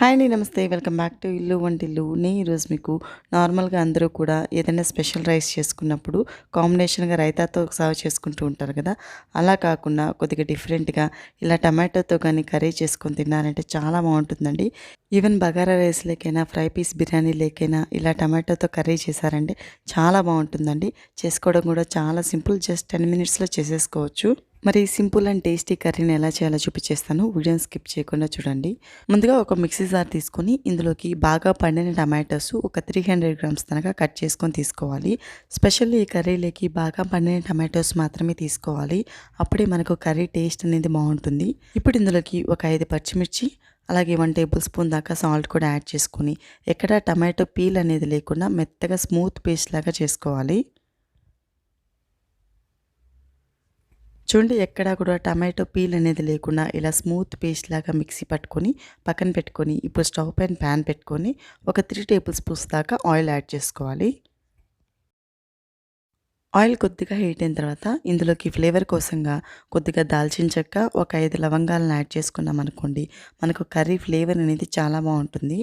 Hi అండి నమస్తే. Welcome back to ఇల్లు వంటిల్లు నేను ఈరోజు మీకు నార్మల్గా అందరూ కూడా ఏదైనా స్పెషల్ రైస్ చేసుకున్నప్పుడు కాంబినేషన్గా రైతాతో సర్వ్ చేసుకుంటూ ఉంటారు కదా. అలా కాకుండా కొద్దిగా డిఫరెంట్గా ఇలా టమాటోతో కానీ కర్రీ చేసుకొని తిన్నారంటే చాలా బాగుంటుందండి. ఈవెన్ బగారా రైస్ లేకైనా ఫ్రై పీస్ బిర్యానీ లేకైనా ఇలా టమాటోతో కర్రీ చేశారంటే చాలా బాగుంటుందండి. చేసుకోవడం కూడా చాలా సింపుల్. జస్ట్ టెన్ మినిట్స్లో చేసేసుకోవచ్చు. మరి సింపుల్ అండ్ టేస్టీ కర్రీని ఎలా చేయాలో చూపించేస్తాను. వీడియోని స్కిప్ చేయకుండా చూడండి. ముందుగా ఒక మిక్సీ జార్ తీసుకొని ఇందులోకి బాగా పండిన టమాటోస్ ఒక త్రీ హండ్రెడ్ గ్రామ్స్ దాకా కట్ చేసుకొని తీసుకోవాలి. స్పెషల్లీ ఈ కర్రీలోకి బాగా పండిన టమాటోస్ మాత్రమే తీసుకోవాలి. అప్పుడే మనకు కర్రీ టేస్ట్ అనేది బాగుంటుంది. ఇప్పుడు ఇందులోకి ఒక ఐదు పచ్చిమిర్చి అలాగే వన్ టేబుల్ స్పూన్ దాకా సాల్ట్ కూడా యాడ్ చేసుకొని ఎక్కడ టమాటో పీల్ అనేది లేకుండా మెత్తగా స్మూత్ పేస్ట్ లాగా చేసుకోవాలి. చూడండి ఎక్కడా కూడా టమాటో పీల్ అనేది లేకుండా ఇలా స్మూత్ పేస్ట్ లాగా మిక్సీ పట్టుకొని పక్కన పెట్టుకొని ఇప్పుడు స్టవ్ పైన ప్యాన్ పెట్టుకొని ఒక త్రీ టేబుల్ స్పూన్స్ దాకా ఆయిల్ యాడ్ చేసుకోవాలి. ఆయిల్ కొద్దిగా హీట్ అయిన తర్వాత ఇందులోకి ఫ్లేవర్ కోసంగా కొద్దిగా దాల్చిన చెక్క ఒక ఐదు లవంగాలను యాడ్ చేసుకున్నాం అనుకోండి మనకు కర్రీ ఫ్లేవర్ అనేది చాలా బాగుంటుంది.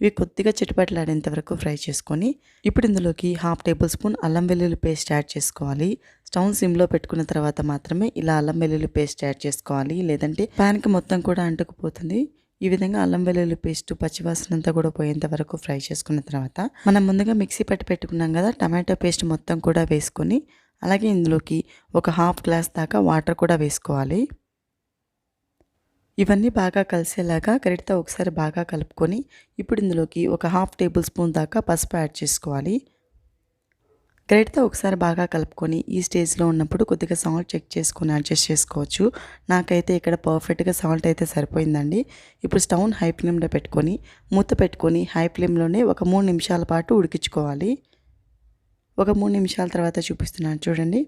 ఇవి కొద్దిగా చిటపట్లాడేంత వరకు ఫ్రై చేసుకొని ఇప్పుడు ఇందులోకి హాఫ్ టేబుల్ స్పూన్ అల్లం వెల్లుల్లి పేస్ట్ యాడ్ చేసుకోవాలి. స్టవ్ సిమ్లో పెట్టుకున్న తర్వాత మాత్రమే ఇలా అల్లం వెల్లుల్లి పేస్ట్ యాడ్ చేసుకోవాలి. లేదంటే ప్యాన్కి మొత్తం కూడా అంటుకుపోతుంది. ఈ విధంగా అల్లం వెల్లుల్లి పేస్ట్ పచ్చివాసన అంతా కూడా పోయేంత వరకు ఫ్రై చేసుకున్న తర్వాత మనం ముందుగా మిక్సీ పట్టి పెట్టుకున్నాం కదా టమాటో పేస్ట్ మొత్తం కూడా వేసుకొని అలాగే ఇందులోకి ఒక హాఫ్ గ్లాస్ దాకా వాటర్ కూడా వేసుకోవాలి. ఇవన్నీ బాగా కలిసేలాగా గరిటతో ఒకసారి బాగా కలుపుకొని ఇప్పుడు ఇందులోకి ఒక హాఫ్ టేబుల్ స్పూన్ దాకా పసుపు యాడ్ చేసుకోవాలి. గ్రేట్తో ఒకసారి బాగా కలుపుకొని ఈ స్టేజ్లో ఉన్నప్పుడు కొద్దిగా సాల్ట్ చెక్ చేసుకొని అడ్జస్ట్ చేసుకోవచ్చు. నాకైతే ఇక్కడ పర్ఫెక్ట్గా సాల్ట్ అయితే సరిపోయిందండి. ఇప్పుడు స్టవ్ హై ఫ్లేమ్లో పెట్టుకొని మూత పెట్టుకొని హై ఫ్లేమ్లోనే ఒక మూడు నిమిషాల పాటు ఉడికించుకోవాలి. ఒక మూడు నిమిషాల తర్వాత చూపిస్తున్నాను. చూడండి.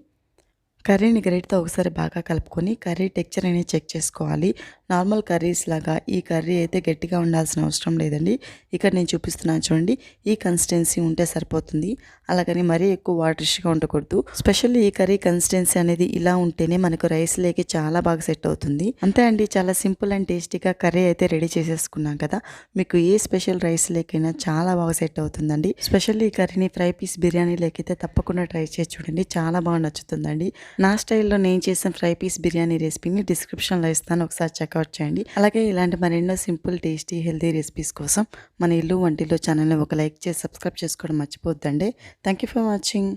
కర్రీని గ్రేట్తో ఒకసారి బాగా కలుపుకొని కర్రీ టెక్చర్ అనేది చెక్ చేసుకోవాలి. నార్మల్ కర్రీస్ లాగా ఈ కర్రీ అయితే గట్టిగా ఉండాల్సిన అవసరం లేదండి. ఇక్కడ నేను చూపిస్తున్నాను చూడండి. ఈ కన్సిస్టెన్సీ ఉంటే సరిపోతుంది. అలాగని మరీ ఎక్కువ వాటరిష్గా ఉండకూడదు. స్పెషల్లీ ఈ కర్రీ కన్సిస్టెన్సీ అనేది ఇలా ఉంటేనే మనకు రైస్ లేకి చాలా బాగా సెట్ అవుతుంది. అంతే అండి. చాలా సింపుల్ అండ్ టేస్టీగా కర్రీ అయితే రెడీ చేసేసుకున్నాం కదా. మీకు ఏ స్పెషల్ రైస్ లేకైనా చాలా బాగా సెట్ అవుతుందండి. స్పెషల్లీ ఈ కర్రీని ఫ్రై పీస్ బిర్యానీ లేకైతే తప్పకుండా ట్రై చేసి చూడండి. చాలా బాగా నచ్చుతుందండి. నా స్టైల్లో నేను చేసిన ఫ్రై పీస్ బిర్యానీ రెసిపీని డిస్క్రిప్షన్లో ఇస్తాను. ఒకసారి చెక్అవుట్ చేయండి. అలాగే ఇలాంటి మరెన్నో సింపుల్ టేస్టీ హెల్తీ రెసిపీస్ కోసం మన ఇల్లు వంటిలో ఛానల్ని ఒక లైక్ చేసి సబ్స్క్రైబ్ చేసుకోవడం మర్చిపోద్దండి థ్యాంక్ యూ ఫర్ వాచింగ్.